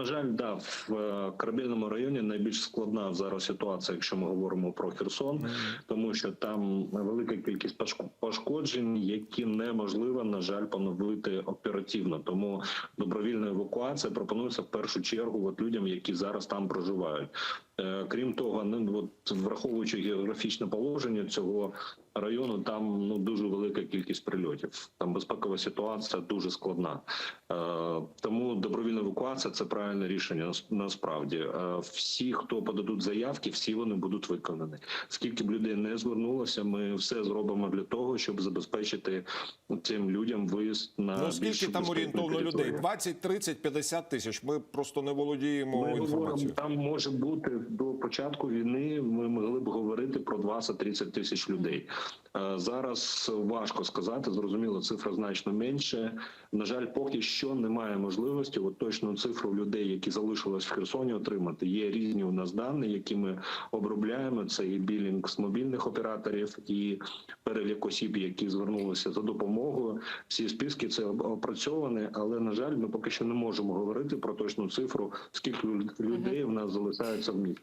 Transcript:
на жаль, да, в Карабільному районі найбільш складна зараз ситуація, якщо ми говоримо про Херсон, тому що там велика кількість пошк- пошкоджень, які неможливо, на жаль, поновити оперативно. Тому добровільна евакуація пропонується в першу чергу от людям, які зараз там проживають. Е, Крім того, ну от враховуючи географічне положення цього району, там ну дуже велика кількість прильотів. Там безпекова ситуація дуже складна. Е, Тому добровільна евакуація це правильне рішення. нас- Насправді Е, всі, хто подадуть заявки, всі вони будуть виконані. Скільки б людей не звернулося, ми все зробимо для того, щоб забезпечити цим людям виїзд на Ну скільки там орієнтовно людей? територію. 20, 30, 50 тисяч. Ми просто не володіємо Ми говоримо, там може бути до початку війни. Ми могли б говорити про 20-30 тисяч людей. Е, Зараз важко сказати. Зрозуміло, цифра значно менше. На жаль, поки що немає можливості от точну цифру людей, які залишились в Херсоні, отримати. Є різні у нас дані, які ми обробляємо. Це і білінг з мобільних операторів, і перелік осіб, які звернулися за допомогою. Всі списки це опрацьовані, але на жаль, ми поки що не можемо говорити про точну цифру, скільки людей в нас залишається в місті.